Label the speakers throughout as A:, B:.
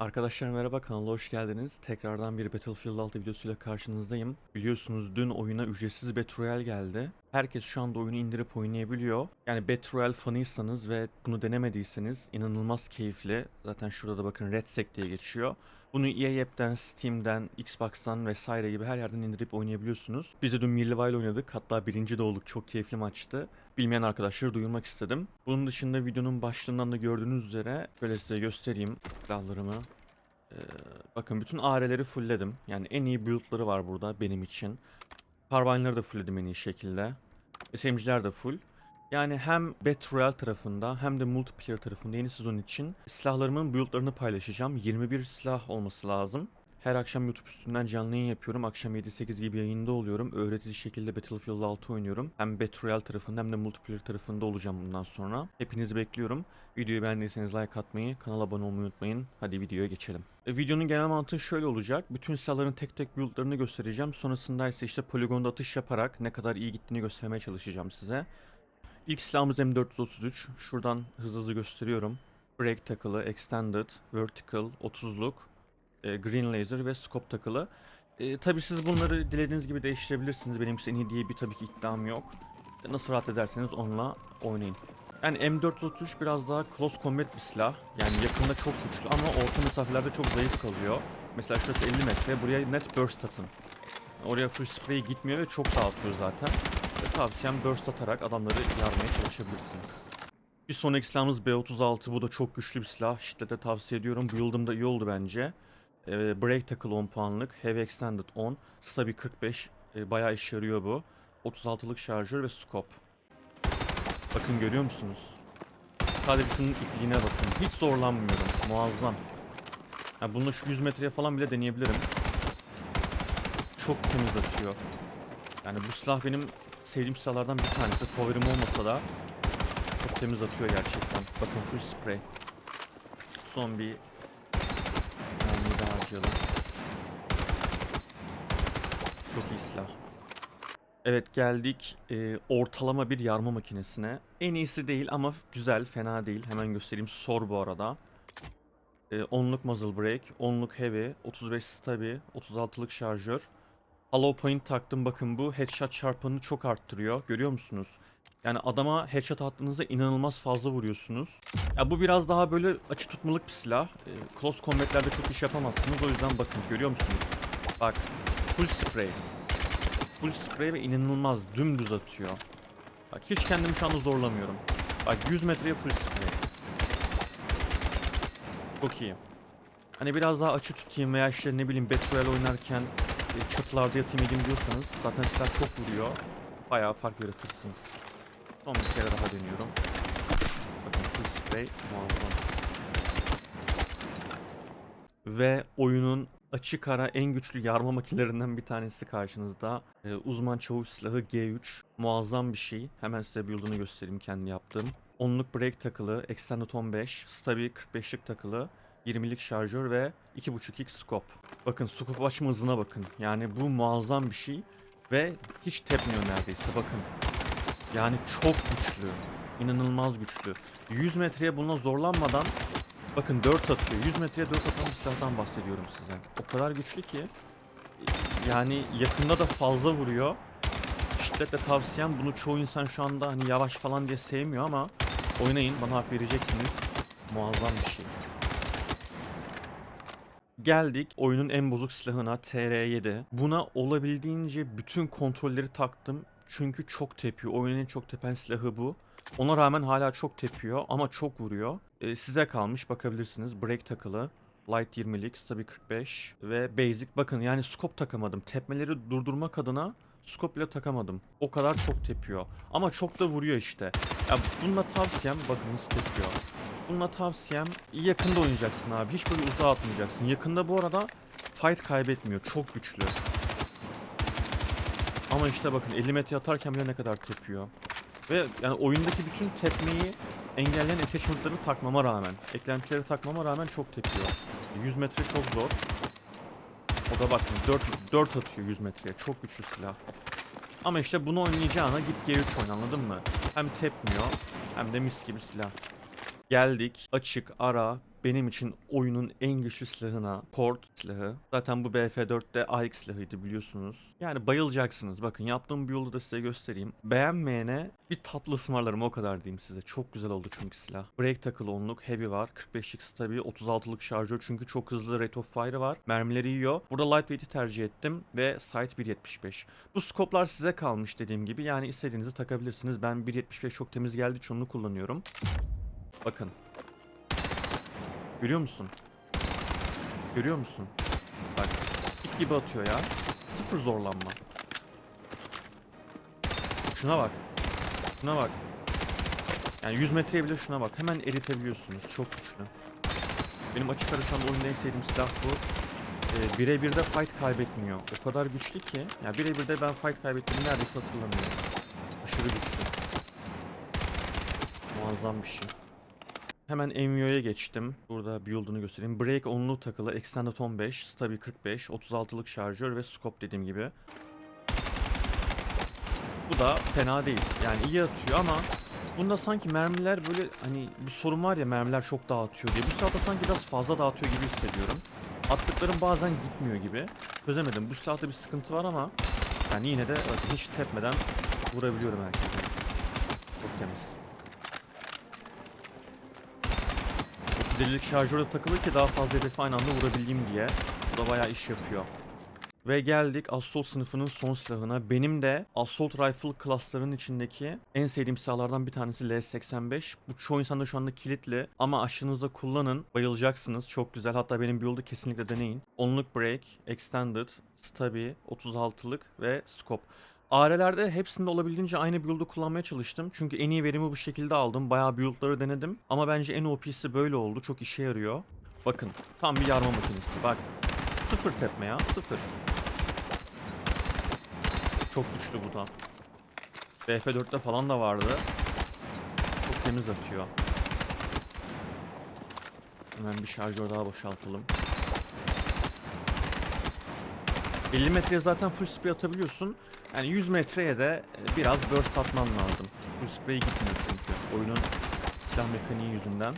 A: Arkadaşlar merhaba kanala hoş geldiniz. Tekrardan bir Battlefield 6 videosuyla karşınızdayım. Biliyorsunuz dün oyuna ücretsiz Battle Royale geldi. Herkes şu anda oyunu indirip oynayabiliyor. Yani Battle Royale fanıysanız ve bunu denemediyseniz inanılmaz keyifli. Zaten şurada da bakın Red Sec diye geçiyor. Bunu EA App'ten, Steam'den, Xbox'tan vesaire gibi her yerden indirip oynayabiliyorsunuz. Biz de dün Mirliva ile oynadık. Hatta birinci de olduk. Çok keyifli maçtı. Bilmeyen arkadaşları duyurmak istedim. Bunun dışında videonun başlığından da gördüğünüz üzere böyle size göstereyim silahlarımı. Ee, bakın bütün AR'leri fullledim. Yani en iyi build'ları var burada benim için. Carbine'ları da fullledim en iyi şekilde. SMG'ler de full. Yani hem Battle Royale tarafında hem de multiplayer tarafında yeni sezon için silahlarımın build'larını paylaşacağım. 21 silah olması lazım. Her akşam YouTube üstünden canlı yayın yapıyorum. Akşam 7-8 gibi yayında oluyorum. Öğretici şekilde Battlefield 6 oynuyorum. Hem Battle Royale tarafında hem de multiplayer tarafında olacağım bundan sonra. Hepinizi bekliyorum. Videoyu beğendiyseniz like atmayı, kanala abone olmayı unutmayın. Hadi videoya geçelim. E, videonun genel mantığı şöyle olacak. Bütün silahların tek tek build'larını göstereceğim. Sonrasında ise işte poligonda atış yaparak ne kadar iyi gittiğini göstermeye çalışacağım size. İlk silahımız M433. Şuradan hızlı hızlı gösteriyorum. Break takılı, Extended, Vertical, 30'luk, e, Green Laser ve Scope takılı. E, tabii siz bunları dilediğiniz gibi değiştirebilirsiniz. Benimkisi en iyi diye bir tabii ki iddiam yok. Nasıl rahat ederseniz onunla oynayın. Yani M433 biraz daha close combat bir silah. Yani yakında çok güçlü ama orta mesafelerde çok zayıf kalıyor. Mesela şurası 50 metre, buraya net burst atın. Oraya full spray gitmiyor ve çok dağıtıyor zaten. Ve tavsiyem burst atarak adamları yarmaya çalışabilirsiniz. Bir sonraki silahımız B36. Bu da çok güçlü bir silah. Şiddetle tavsiye ediyorum. Build'ım da iyi oldu bence. Break tackle 10 puanlık. Heavy extended 10. Stabi 45. Ee, bayağı işe yarıyor bu. 36'lık şarjör ve scope. Bakın görüyor musunuz? Sadece şunun ipliğine bakın. Hiç zorlanmıyorum. Muazzam. Ya bunu şu 100 metreye falan bile deneyebilirim. Çok temiz atıyor. Yani bu silah benim sevdiğim silahlardan bir tanesi. Favorim olmasa da çok temiz atıyor gerçekten. Bakın full spray. Son bir harcayalım. Çok iyi silah. Evet geldik e, ortalama bir yarma makinesine. En iyisi değil ama güzel, fena değil. Hemen göstereyim. Sor bu arada. E, 10'luk muzzle brake, 10'luk heavy, 35 stabi, 36'lık şarjör. Hollow point taktım bakın bu headshot çarpanını çok arttırıyor. Görüyor musunuz? Yani adama headshot attığınızda inanılmaz fazla vuruyorsunuz. Ya bu biraz daha böyle açı tutmalık bir silah. E, close combat'lerde çok iş yapamazsınız. O yüzden bakın görüyor musunuz? Bak full spray. Full spray ve inanılmaz dümdüz atıyor. Bak hiç kendimi şu anda zorlamıyorum. Bak 100 metreye full spray. Çok iyi. Hani biraz daha açı tutayım veya işte ne bileyim Battle oynarken e, çatılarda yatayım edeyim diyorsanız zaten silah çok vuruyor. Bayağı fark yaratırsınız. Son bir kere daha deniyorum. Bakın full spray muazzam. Ve oyunun açık ara en güçlü yarma makinelerinden bir tanesi karşınızda. Ee, uzman çavuş silahı G3. Muazzam bir şey. Hemen size build'ını göstereyim kendi yaptığım. 10'luk break takılı, Extended 15, Stabi 45'lik takılı, 20'lik şarjör ve 2.5x scope. Bakın scope açma hızına bakın. Yani bu muazzam bir şey ve hiç tepmiyor neredeyse bakın. Yani çok güçlü. İnanılmaz güçlü. 100 metreye buna zorlanmadan bakın 4 atıyor. 100 metreye 4 atan bir silahtan bahsediyorum size. O kadar güçlü ki yani yakında da fazla vuruyor. Şiddetle tavsiyem bunu çoğu insan şu anda hani yavaş falan diye sevmiyor ama oynayın bana hak vereceksiniz. Muazzam bir şey. Geldik oyunun en bozuk silahına TR7. Buna olabildiğince bütün kontrolleri taktım. Çünkü çok tepiyor. Oyunun çok tepen silahı bu. Ona rağmen hala çok tepiyor ama çok vuruyor. Ee, size kalmış bakabilirsiniz. Break takılı. Light 20'lik, Stabi 45 ve Basic. Bakın yani scope takamadım. Tepmeleri durdurmak adına scope bile takamadım. O kadar çok tepiyor. Ama çok da vuruyor işte. Ya bununla tavsiyem bakın nasıl tepiyor. Bununla tavsiyem yakında oynayacaksın abi. Hiç böyle uzağa atmayacaksın. Yakında bu arada fight kaybetmiyor. Çok güçlü. Ama işte bakın 50 metre atarken bile ne kadar tepiyor. Ve yani oyundaki bütün tepmeyi engelleyen attachment'ları takmama rağmen, eklentileri takmama rağmen çok tepiyor. 100 metre çok zor. O da bakın 4, 4 atıyor 100 metreye. Çok güçlü silah. Ama işte bunu oynayacağına git G3 oyna anladın mı? Hem tepmiyor hem de mis gibi silah. Geldik. Açık, ara, benim için oyunun en güçlü silahına Kord silahı. Zaten bu BF4'te AX silahıydı biliyorsunuz. Yani bayılacaksınız. Bakın yaptığım bir yolu da size göstereyim. Beğenmeyene bir tatlı ısmarlarım o kadar diyeyim size. Çok güzel oldu çünkü silah. Break takılı onluk, heavy var. 45'lik stabil, 36'lık şarjör çünkü çok hızlı rate of fire var. Mermileri yiyor. Burada lightweight'i tercih ettim ve sight 1.75. Bu skoplar size kalmış dediğim gibi. Yani istediğinizi takabilirsiniz. Ben 1.75 çok temiz geldiği için onu kullanıyorum. Bakın. Görüyor musun? Görüyor musun? Bak. Tik gibi atıyor ya. Sıfır zorlanma. Şuna bak. Şuna bak. Yani 100 metreye bile şuna bak. Hemen eritebiliyorsunuz. Çok güçlü. Benim açık ara şu anda oyunda en sevdiğim silah bu. Ee, birebirde fight kaybetmiyor. O kadar güçlü ki. Yani birebirde ben fight kaybettiğimi neredeyse hatırlamıyorum. Aşırı güçlü. Muazzam bir şey. Hemen MVO'ya geçtim. Burada build'unu göstereyim. Break onlu takılı, Extended 15, Stabi 45, 36'lık şarjör ve scope dediğim gibi. Bu da fena değil. Yani iyi atıyor ama bunda sanki mermiler böyle hani bir sorun var ya mermiler çok dağıtıyor diye. Bu silahda sanki biraz fazla dağıtıyor gibi hissediyorum. Attıklarım bazen gitmiyor gibi. Çözemedim. Bu silahta bir sıkıntı var ama yani yine de hiç tepmeden vurabiliyorum herkese. Çok temiz. 350'lik şarjöre takılı ki daha fazla hedefi aynı anda vurabileyim diye. Bu da bayağı iş yapıyor. Ve geldik Assault sınıfının son silahına. Benim de Assault Rifle klaslarının içindeki en sevdiğim silahlardan bir tanesi L85. Bu çoğu insanda şu anda kilitli ama aşınızda kullanın. Bayılacaksınız. Çok güzel. Hatta benim build'ı kesinlikle deneyin. Onluk Break, Extended, Stabi, 36'lık ve Scope. AR'lerde hepsinde olabildiğince aynı build'u kullanmaya çalıştım. Çünkü en iyi verimi bu şekilde aldım. Bayağı build'ları denedim. Ama bence en OP'si böyle oldu. Çok işe yarıyor. Bakın tam bir yarma makinesi. Bak sıfır tepme ya sıfır. Çok güçlü bu da. BF4'te falan da vardı. Çok temiz atıyor. Hemen bir şarjör daha boşaltalım. 50 metreye zaten full spray atabiliyorsun. Yani 100 metreye de e, biraz burst atman lazım. Full spray gitmiyor çünkü oyunun silah mekaniği yüzünden.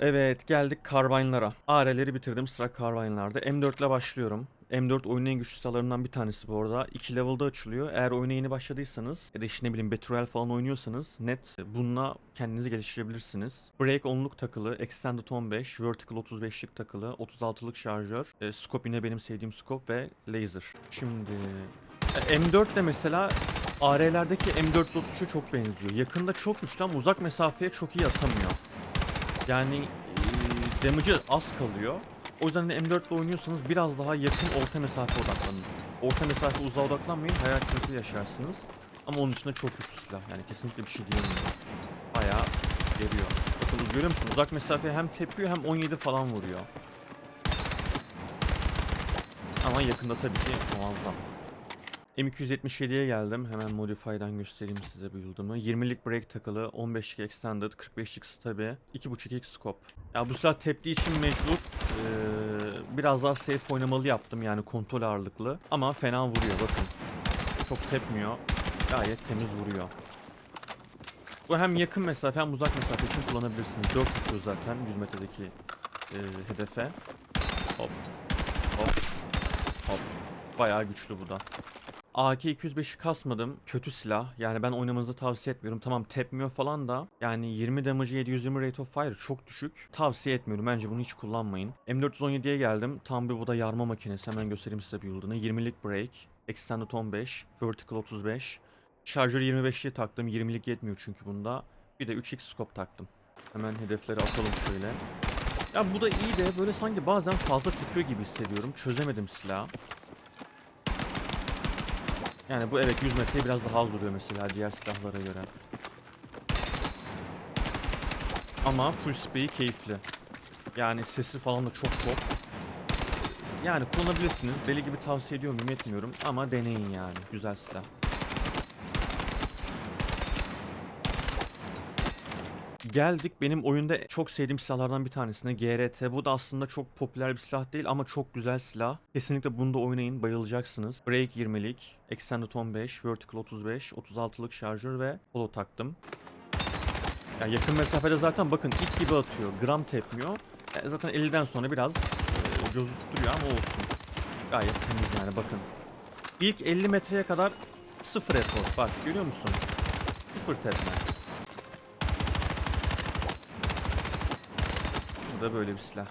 A: Evet geldik Carbine'lara. AR'leri bitirdim sıra Carbine'larda. M4 ile başlıyorum. M4 oyunun en güçlü silahlarından bir tanesi bu arada. 2 level'da açılıyor. Eğer oyuna yeni başladıysanız ya da işte ne bileyim Battle falan oynuyorsanız net bununla kendinizi geliştirebilirsiniz. Break onluk takılı, Extended 15, Vertical 35'lik takılı, 36'lık şarjör, e, scope yine benim sevdiğim scope ve laser. Şimdi e, M4 de mesela AR'lerdeki M433'e çok benziyor. Yakında çok güçlü ama uzak mesafeye çok iyi atamıyor. Yani e, damage'ı az kalıyor. O yüzden de M4 ile oynuyorsanız biraz daha yakın orta mesafe odaklanın. Orta mesafe uzağa odaklanmayın hayal kırıklığı yaşarsınız. Ama onun dışında çok güçlü silah yani kesinlikle bir şey diyemiyorum. Bayağı geliyor. Bakın görüyor musunuz? Uzak mesafeye hem tepiyor hem 17 falan vuruyor. Ama yakında tabii ki muazzam. M277'ye geldim. Hemen Modify'dan göstereyim size build'ımı. 20'lik break takılı, 15'lik extended, 45'lik stabi, 2.5'lik scope. Ya bu silah teptiği için mecbur eee, biraz daha safe oynamalı yaptım yani kontrol ağırlıklı. Ama fena vuruyor bakın. Çok tepmiyor. Gayet temiz vuruyor. Bu hem yakın mesafe hem uzak mesafe için kullanabilirsiniz. 4 tutuyor zaten 100 metredeki eee, hedefe. Hop. Hop. Hop. Bayağı güçlü bu da. AK-205'i kasmadım. Kötü silah. Yani ben oynamanızı tavsiye etmiyorum. Tamam tepmiyor falan da. Yani 20 damage 720 rate of fire çok düşük. Tavsiye etmiyorum. Bence bunu hiç kullanmayın. M417'ye geldim. Tam bir bu da yarma makinesi. Hemen göstereyim size build'ını. 20'lik break. Extended 15. Vertical 35. Şarjör 25'li taktım. 20'lik yetmiyor çünkü bunda. Bir de 3x scope taktım. Hemen hedefleri atalım şöyle. Ya bu da iyi de böyle sanki bazen fazla tepiyor gibi hissediyorum. Çözemedim silahı. Yani bu evet 100 metreye biraz daha az vuruyor mesela diğer silahlara göre. Ama full spray keyifli. Yani sesi falan da çok top. Yani kullanabilirsiniz. Deli gibi tavsiye ediyor muyum etmiyorum ama deneyin yani. Güzel silah. Geldik benim oyunda çok sevdiğim silahlardan bir tanesine GRT. Bu da aslında çok popüler bir silah değil ama çok güzel silah. Kesinlikle bunu da oynayın bayılacaksınız. Break 20'lik, Extended 15, Vertical 35, 36'lık şarjör ve holo taktım. Yani yakın mesafede zaten bakın it gibi atıyor. Gram tepmiyor. E, zaten 50'den sonra biraz e, gözü tutturuyor ama olsun. Gayet temiz yani bakın. İlk 50 metreye kadar sıfır efor. Bak görüyor musun? Sıfır tepme. Da böyle bir silah.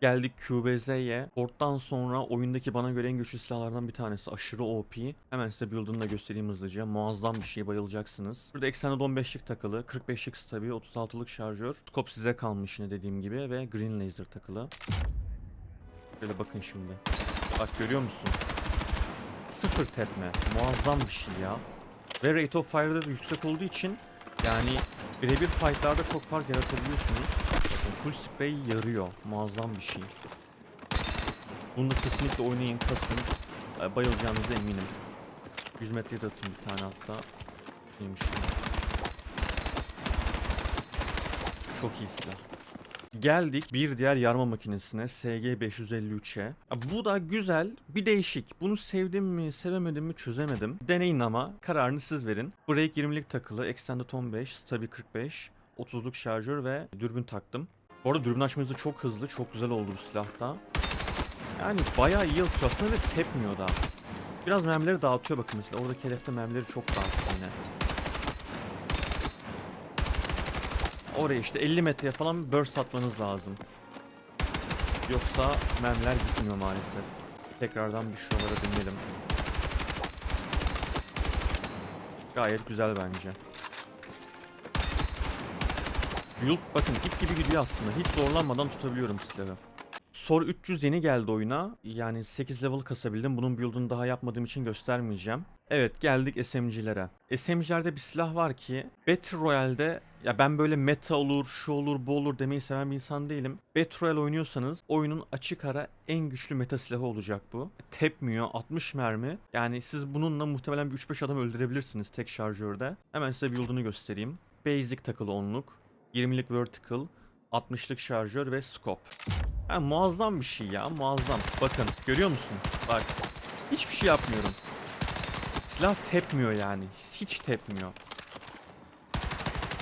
A: Geldik QBZ'ye. Port'tan sonra oyundaki bana göre en güçlü silahlardan bir tanesi. Aşırı OP. Hemen size build'ını da göstereyim hızlıca. Muazzam bir şey bayılacaksınız. Burada eksenli 15'lik takılı. 45'lik stabi. 36'lık şarjör. Scope size kalmış yine dediğim gibi. Ve green laser takılı. Şöyle bakın şimdi. Bak görüyor musun? Sıfır tepme. Muazzam bir şey ya. Ve rate of fire'da da yüksek olduğu için yani birebir fightlarda çok fark yaratabiliyorsunuz. Full spray yarıyor. Muazzam bir şey. Bunu da kesinlikle oynayın, kasın. Bayılacağınıza eminim. 100 metreye de atayım bir tane hatta. Neymiş? Çok iyi silah. Geldik bir diğer yarma makinesine SG553'e. Ya Bu da güzel, bir değişik. Bunu sevdim mi, sevemedim mi çözemedim. Deneyin ama kararını siz verin. Break 20'lik takılı, Extended 15, Stabi 45, 30'luk şarjör ve dürbün taktım. Bu arada dürbün açma hızı çok hızlı, çok güzel oldu bu silahta. Yani bayağı iyi atıyor aslında ve tepmiyor da. Biraz mermileri dağıtıyor bakın mesela. Oradaki hedefte mermileri çok dağıtıyor yine. Oraya işte 50 metreye falan burst atmanız lazım. Yoksa mermiler gitmiyor maalesef. Tekrardan bir şuralara dönelim. Gayet güzel bence. Build bakın ip gibi gidiyor aslında. Hiç zorlanmadan tutabiliyorum silahı. Sor 300 yeni geldi oyuna. Yani 8 level kasabildim. Bunun build'unu daha yapmadığım için göstermeyeceğim. Evet geldik SMG'lere. SMG'lerde bir silah var ki Battle Royale'de ya ben böyle meta olur, şu olur, bu olur demeyi seven bir insan değilim. Battle Royale oynuyorsanız oyunun açık ara en güçlü meta silahı olacak bu. Tepmiyor, 60 mermi. Yani siz bununla muhtemelen bir 3-5 adam öldürebilirsiniz tek şarjörde. Hemen size build'unu göstereyim. Basic takılı onluk, 20'lik vertical, 60'lık şarjör ve scope. Ha, muazzam bir şey ya muazzam. Bakın görüyor musun? Bak hiçbir şey yapmıyorum. Silah tepmiyor yani. Hiç tepmiyor.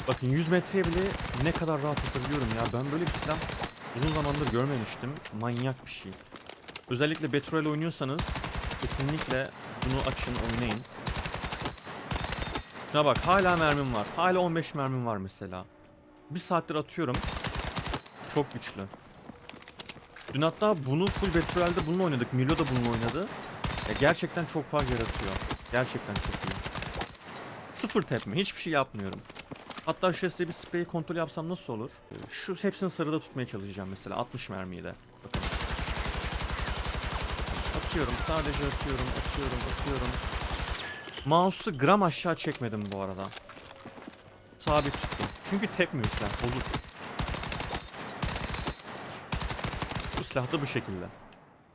A: Bakın 100 metreye bile ne kadar rahat atabiliyorum ya. Ben böyle bir silah uzun zamandır görmemiştim. Manyak bir şey. Özellikle Royale oynuyorsanız kesinlikle bunu açın oynayın. Şuna bak hala mermim var. Hala 15 mermim var mesela. Bir saattir atıyorum. Çok güçlü. Dün hatta bunu full Battle Royale'de bununla oynadık. Milo da bununla oynadı. Ya gerçekten çok fark yaratıyor. Gerçekten çok iyi. Sıfır tepme. Hiçbir şey yapmıyorum. Hatta şu size bir sprey kontrol yapsam nasıl olur? Ee, Şu hepsini sarıda tutmaya çalışacağım mesela. 60 mermiyi de. Bakın. Atıyorum. Sadece atıyorum. Atıyorum. Atıyorum. Mouse'u gram aşağı çekmedim bu arada. Sabit tuttum. Çünkü tepmiyor silah. Bozuk. Bu silah da bu şekilde.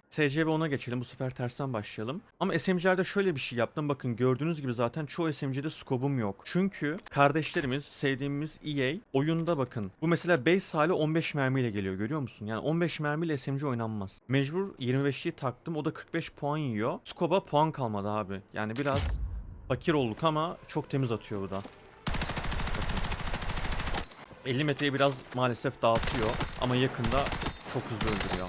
A: SC ve ona geçelim. Bu sefer tersten başlayalım. Ama SMG'lerde şöyle bir şey yaptım. Bakın gördüğünüz gibi zaten çoğu SMG'de skobum yok. Çünkü kardeşlerimiz, sevdiğimiz EA oyunda bakın. Bu mesela base hali 15 mermiyle geliyor görüyor musun? Yani 15 mermiyle SMG oynanmaz. Mecbur 25'liği taktım. O da 45 puan yiyor. Skoba puan kalmadı abi. Yani biraz fakir olduk ama çok temiz atıyor bu da. Bakın. 50 metreyi biraz maalesef dağıtıyor ama yakında çok hızlı öldürüyor.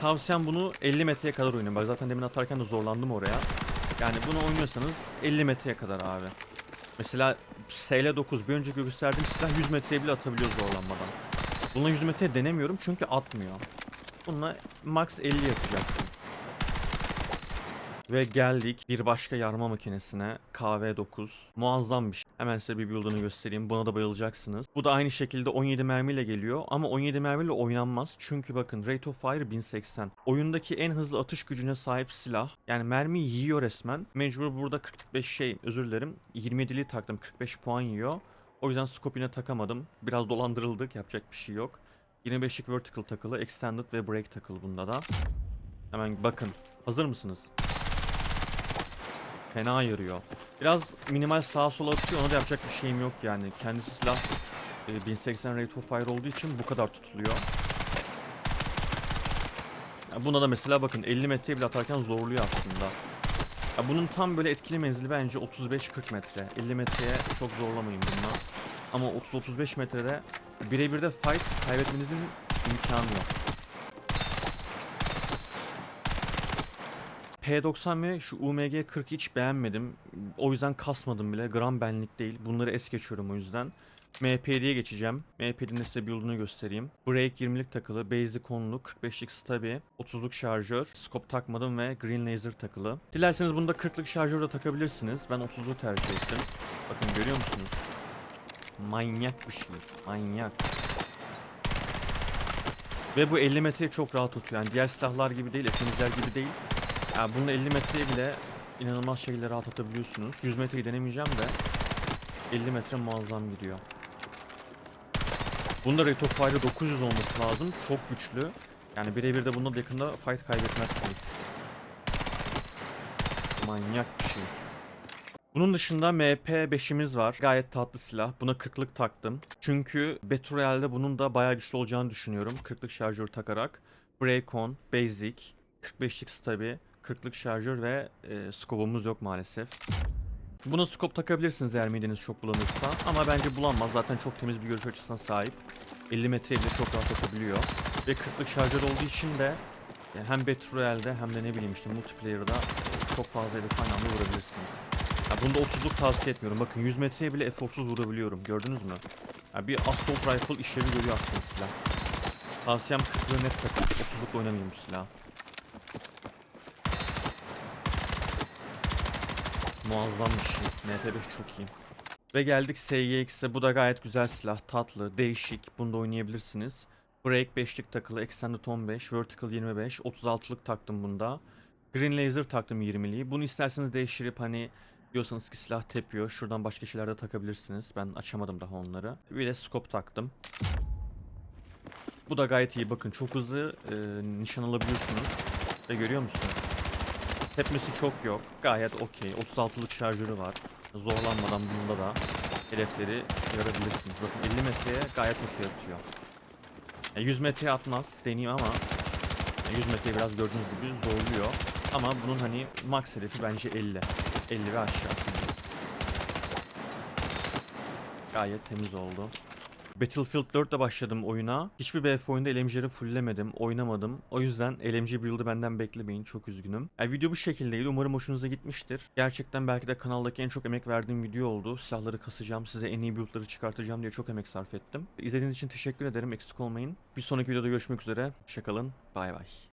A: Tavsiyem bunu 50 metreye kadar oynayın. Bak zaten demin atarken de zorlandım oraya. Yani bunu oynuyorsanız 50 metreye kadar abi. Mesela SL9 bir önceki gösterdiğim silah 100 metreye bile atabiliyor zorlanmadan. Bununla 100 metreye denemiyorum çünkü atmıyor. Bununla max 50 yapacaksın. Ve geldik bir başka yarma makinesine KV9. Muazzam bir şey. Hemen size bir build'ını göstereyim. Buna da bayılacaksınız. Bu da aynı şekilde 17 mermiyle geliyor ama 17 mermiyle oynanmaz. Çünkü bakın rate of fire 1080. Oyundaki en hızlı atış gücüne sahip silah. Yani mermi yiyor resmen. Mecbur burada 45 şey özür dilerim. 27'li taktım 45 puan yiyor. O yüzden scope yine takamadım. Biraz dolandırıldık yapacak bir şey yok. 25'lik vertical takılı, extended ve break takılı bunda da. Hemen bakın. Hazır mısınız? Fena yarıyor. Biraz minimal sağa sola atıyor ona da yapacak bir şeyim yok yani. Kendisi silah e, 1080 rate of fire olduğu için bu kadar tutuluyor. Ya buna da mesela bakın 50 metreye bile atarken zorluyor aslında. Ya bunun tam böyle etkili menzili bence 35-40 metre. 50 metreye çok zorlamayın bununla. Ama 30-35 metrede birebir de fight kaybetmenizin İmkanı yok. P90 ve şu UMG 40 hiç beğenmedim. O yüzden kasmadım bile. Gram benlik değil. Bunları es geçiyorum o yüzden. MPD'ye geçeceğim. MPD'nin size yolunu göstereyim. Break 20'lik takılı, basic onlu, 45'lik stabi, 30'luk şarjör, scope takmadım ve green laser takılı. Dilerseniz bunda 40'lık şarjör de takabilirsiniz. Ben 30'lu tercih ettim. Bakın görüyor musunuz? Manyak bir şey. Manyak. Ve bu 50 metreye çok rahat tutuyor. Yani diğer silahlar gibi değil, SMG'ler gibi değil. Yani bununla 50 metreye bile inanılmaz şekilde rahat atabiliyorsunuz. 100 metreyi denemeyeceğim de 50 metre muazzam gidiyor. Bunda rate of fire'ı 900 olması lazım. Çok güçlü. Yani birebir de bunda da yakında fight kaybetmezsiniz. Manyak bir şey. Bunun dışında MP5'imiz var. Gayet tatlı silah. Buna 40'lık taktım. Çünkü Battle Royale'de bunun da bayağı güçlü olacağını düşünüyorum. 40'lık şarjör takarak. Break-on, Basic, 45'lik stabi, 40'lık şarjör ve e, scope'umuz yok maalesef. Buna scope takabilirsiniz eğer mideniz çok bulanırsa. Ama bence bulanmaz. Zaten çok temiz bir görüş açısına sahip. 50 metreye bile çok rahat atabiliyor. Ve 40'lık şarjör olduğu için de yani hem Battle Royale'de hem de ne bileyim işte multiplayer'da e, çok fazla hedef aynı anda vurabilirsiniz. Ya bunda 30'luk tavsiye etmiyorum. Bakın 100 metreye bile F30 vurabiliyorum. Gördünüz mü? Ya bir assault rifle işlevi görüyor aslında silah. Tavsiyem 40'lığı net takın. 30'lukla oynamayın bu silahı. Muazzam bir şey. MP5 çok iyi. Ve geldik SGX'e. Bu da gayet güzel silah. Tatlı, değişik. Bunu da oynayabilirsiniz. Break 5'lik takılı, Extended 15, Vertical 25, 36'lık taktım bunda. Green Laser taktım 20'liği. Bunu isterseniz değiştirip hani diyorsanız ki silah tepiyor. Şuradan başka şeyler de takabilirsiniz. Ben açamadım daha onları. Bir de scope taktım. Bu da gayet iyi. Bakın çok hızlı e, nişan alabiliyorsunuz. Ve görüyor musun? Tepmesi çok yok. Gayet okey. 36'lık şarjörü var. Zorlanmadan bunda da hedefleri görebilirsiniz. Bakın 50 metreye gayet okey atıyor. Yani 100 metreye atmaz. Deneyeyim ama yani 100 metreye biraz gördüğünüz gibi zorluyor. Ama bunun hani max hedefi bence 50. 50 ve aşağı. Gayet temiz oldu. Battlefield 4'te başladım oyuna. Hiçbir BF oyunda LMG'leri fulllemedim, oynamadım. O yüzden LMG build'ı benden beklemeyin. Çok üzgünüm. Yani video bu şekildeydi. Umarım hoşunuza gitmiştir. Gerçekten belki de kanaldaki en çok emek verdiğim video oldu. Silahları kasacağım, size en iyi build'ları çıkartacağım diye çok emek sarf ettim. İzlediğiniz için teşekkür ederim. Eksik olmayın. Bir sonraki videoda görüşmek üzere. Hoşçakalın. Bay bay.